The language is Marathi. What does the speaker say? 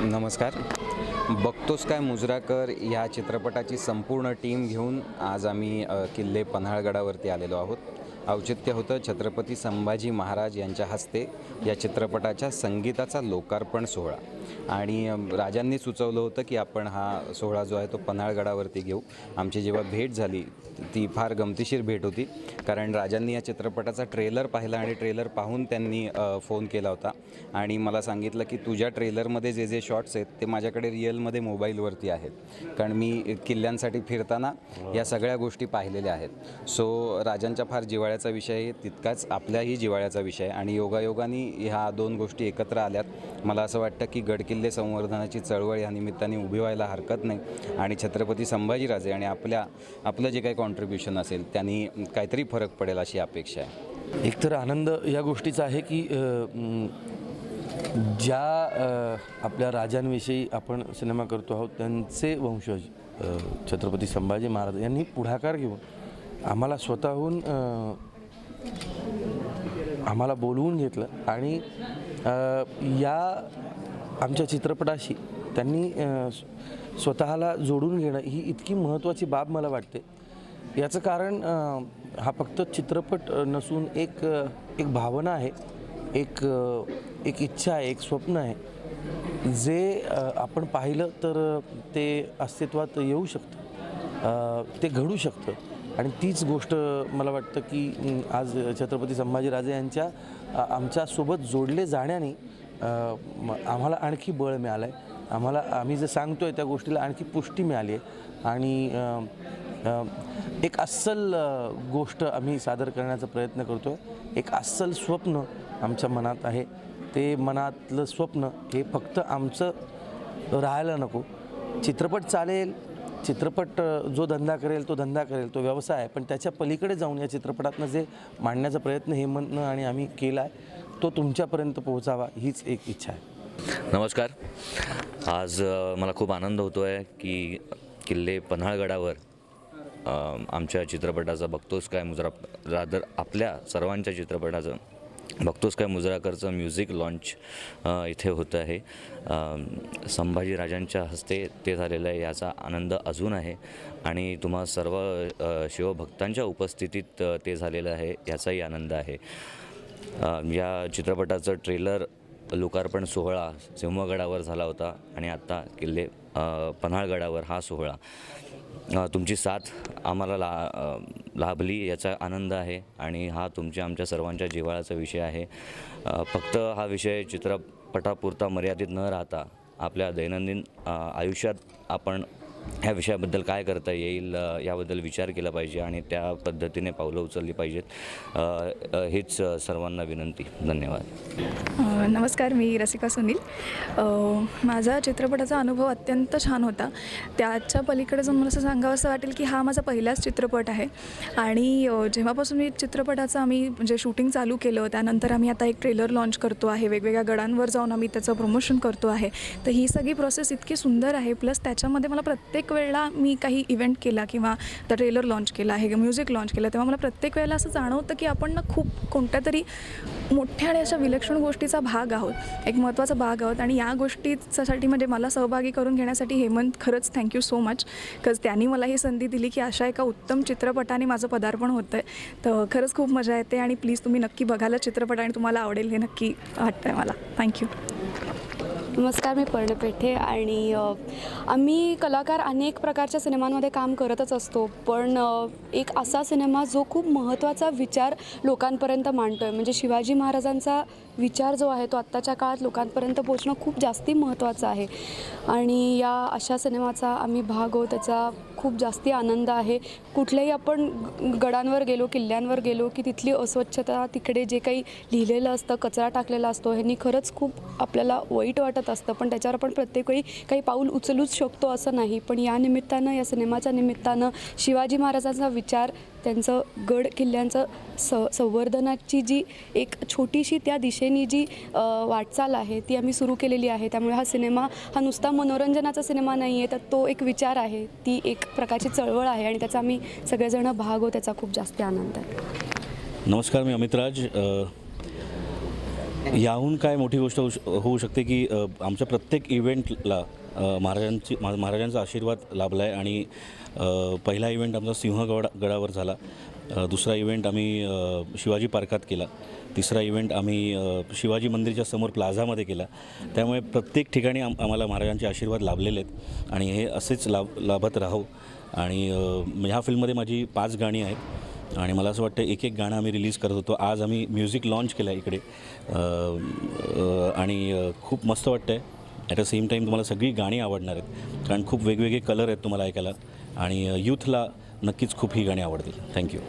नमस्कार. बघतोस काय मुजराकर या चित्रपटाची संपूर्ण टीम घेऊन आज आम्ही किल्ले पन्हाळगडावरती आलेलो आहोत. औचित्य होतं. छत्रपती संभाजी महाराज यांच्या हस्ते या चित्रपटाच्या संगीताचा लोकार्पण सोहळा. आणि राजांनी सुचवलं होतं की आपण हा सोहळा जो आहे तो पन्हाळगडावरती घेऊ. आमची जेव्हा भेट झाली ती फार गमतीशीर भेट होती. कारण राजांनी या चित्रपटाचा ट्रेलर पाहिला आणि ट्रेलर पाहून त्यांनी फोन केला होता. आणि मला सांगितलं की तुझ्या ट्रेलरमध्ये जे जे शॉट्स आहेत ते माझ्याकडे रिअलमध्ये मोबाईलवरती आहेत. कारण मी किल्ल्यांसाठी फिरताना या सगळ्या गोष्टी पाहिलेल्या आहेत. सो राजांच्या फार जिव्हाळ्याचा विषय आहे तितकाच आपल्याही जिव्हाळ्याचा विषय. आहे आणि योगायोगाने ह्या दोन गोष्टी एकत्र आल्यात. मला असं वाटतं की गडकिल्ले संवर्धनाची चळवळ या निमित्ताने उभी व्हायला हरकत नाही. आणि छत्रपती संभाजीराजे आणि आपल्या आपलं जे काही कॉन्ट्रीब्युशन असेल त्यांनी काहीतरी फरक पडेल अशी अपेक्षा आहे. एकतर आनंद या गोष्टीचा आहे की ज्या आपल्या राजांविषयी आपण सिनेमा करतो आहोत त्यांचे वंशज छत्रपती संभाजी महाराज यांनी पुढाकार घेऊन आम्हाला स्वतःहून आम्हाला बोलवून घेतलं आणि या आमच्या चित्रपटाशी त्यांनी स्वतःला जोडून घेणं ही इतकी महत्त्वाची बाब मला वाटते. याचं कारण हा फक्त चित्रपट नसून एक एक भावना आहे एक एक इच्छा आहे एक स्वप्न आहे. जे आपण पाहिलं तर ते अस्तित्वात येऊ शकतं. ते घडू शकतं. आणि तीच गोष्ट मला वाटतं की आज छत्रपती संभाजीराजे यांच्या आमच्यासोबत जोडले जाण्याने आम्हाला आणखी बळ मिळालं आहे आम्हाला आम्ही जे सांगतो आहे त्या गोष्टीला आणखी पुष्टी मिळाली आहे. आणि एक अस्सल गोष्ट आम्ही सादर करण्याचा प्रयत्न करतो आहे एक अस्सल स्वप्न आमच्या मनात आहे. ते मनातलं स्वप्न हे फक्त आमचं राहायला नको. चित्रपट चालेल चित्रपट जो धंदा करेल तो धंदा करेल तो व्यवसाय आहे. पण त्याच्या पलीकडे जाऊन या चित्रपटातनं जे मांडण्याचा प्रयत्न हेमंतनं आणि आम्ही केला आहे तो तुमच्यापर्यंत पोहोचावा हीच एक इच्छा आहे. नमस्कार. आज मला खूप आनंद होतो आहे की किल्ले पन्हाळगडावर आमच्या चित्रपटाचा बघतोस काय मुजरा रादर आपल्या सर्वांच्या चित्रपटाचं बघतोस काय मुजराकरचं म्युझिक लॉन्च इथे होतं आहे. संभाजीराजांच्या हस्ते ते झालेलं आहे याचा आनंद अजून आहे. आणि तुम्हा सर्व शिवभक्तांच्या उपस्थितीत ते झालेलं आहे याचाही आनंद आहे. या चित्रपटाचं ट्रेलर लोकार्पण सोहळा सिंहगडावर झाला होता. आणि आत्ता किल्ले पन्हाळगडावर हा सोहळा. तुमची साथ आम्हाला ला लाभली याचा आनंद आहे आणि हा तुमच्या आमच्या सर्वांच्या जिव्हाळ्याचा विषय आहे. फक्त हा विषय चित्रपटापुरता मर्यादित न राहता आपल्या दैनंदिन आयुष्यात आपण ह्या विषयाबद्दल काय करता येईल याबद्दल विचार केला पाहिजे आणि त्या पद्धतीने पावलं उचलली पाहिजेत. हेच हीच सर्वांना विनंती. धन्यवाद. नमस्कार मी रसिका सुनील. माझा चित्रपटाचा अनुभव अत्यंत छान होता. त्याच्या पलीकडे जाऊन मला असं सांगावं असं वाटेल की हा माझा पहिलाच चित्रपट आहे. आणि जेव्हापासून मी चित्रपटाचं आम्ही म्हणजे शूटिंग चालू केलं त्यानंतर आम्ही आता एक ट्रेलर लॉन्च करतो आहे. वेगवेगळ्या गडांवर जाऊन आम्ही त्याचं प्रमोशन करतो आहे. तर ही सगळी प्रोसेस इतकी सुंदर आहे प्लस त्याच्यामध्ये मला प्रत्येक प्रत्येक वेळेला मी काही इव्हेंट केला किंवा आता ट्रेलर लॉन्च केला आहे म्युझिक लॉन्च केलं तेव्हा मला प्रत्येक वेळेला असं जाणवतं की आपण ना खूप कोणत्या तरी मोठ्या आणि अशा विलक्षण गोष्टीचा भाग आहोत एक महत्त्वाचा भाग आहोत आणि या गोष्टीसाठी म्हणजे मला सहभागी करून घेण्यासाठी हेमंत खरंच थँक्यू सो मच बिकॉज त्यांनी मला ही संधी दिली की अशा एका उत्तम चित्रपटाने माझं पदार्पण होतं आहे तर खरंच खूप मजा येते आणि प्लीज तुम्ही नक्की बघायला चित्रपट आणि तुम्हाला आवडेल हे नक्की वाटतं आहे मला थँक्यू नमस्कार मी पर्णपेठे आणि आम्ही कलाकार अनेक प्रकारच्या सिनेमांमध्ये काम करतच असतो पण एक असा सिनेमा जो खूप महत्त्वाचा विचार लोकांपर्यंत मांडतो आहे म्हणजे शिवाजी महाराजांचा विचार जो आहे तो आत्ताच्या काळात लोकांपर्यंत पोचणं खूप जास्ती महत्त्वाचं आहे. आणि या अशा सिनेमाचा आम्ही भाग आहोत त्याचा खूप जास्ती आनंद आहे. कुठल्याही आपण ग- गडांवर गेलो किल्ल्यांवर गेलो की तिथली अस्वच्छता तिकडे जे काही लिहिलेलं असतं कचरा टाकलेला असतो ह्यांनी खरंच खूप आपल्याला वाईट वाटत असतं. पण त्याच्यावर आपण प्रत्येक वेळी काही पाऊल उचलूच शकतो असं नाही. पण या निमित्तानं या सिनेमाच्या निमित्तानं शिवाजी महाराजांचा विचार त्यांचं गड किल्ल्यांचं स संवर्धनाची जी एक छोटीशी त्या दिशेने जी वाटचाल आहे ती आम्ही सुरू केलेली आहे. त्यामुळे हा सिनेमा हा नुसता मनोरंजनाचा सिनेमा नाही आहे तर तो एक विचार आहे. ती एक प्रकारची चळवळ आहे आणि त्याचा आम्ही सगळेजण भाग हो त्याचा खूप जास्त आनंद आहे. नमस्कार मी अमितराज याहून काय मोठी गोष्ट होऊ श- होऊ शकते की आमच्या प्रत्येक इव्हेंटला महाराजांची महा- महाराजांचा आशीर्वाद लाभला आहे आणि पहिला इव्हेंट आमचा सिंहगड गडावर झाला. दुसरा इव्हेंट आम्ही शिवाजी पार्कात केला. तिसरा इव्हेंट आम्ही शिवाजी मंदिरच्या समोर प्लाझामध्ये केला. त्यामुळे प्रत्येक ठिकाणी आम आम्हाला महाराजांचे आशीर्वाद लाभलेले आहेत. आणि हे असेच लाभ लाभत राहो. आणि ह्या फिल्ममध्ये माझी पाच गाणी आहेत. आणि मला असं वाटतं एक एक गाणं आम्ही रिलीज करत होतो. आज आम्ही म्युझिक लॉन्च केलं आहे इकडे आणि खूप मस्त वाटतं आहे ॲट अ सेम टाईम तुम्हाला सगळी गाणी आवडणार आहेत. कारण खूप वेगवेगळे कलर आहेत तुम्हाला ऐकायला. आणि यूथला नक्कीच खूप ही गाणी आवडतील. थँक्यू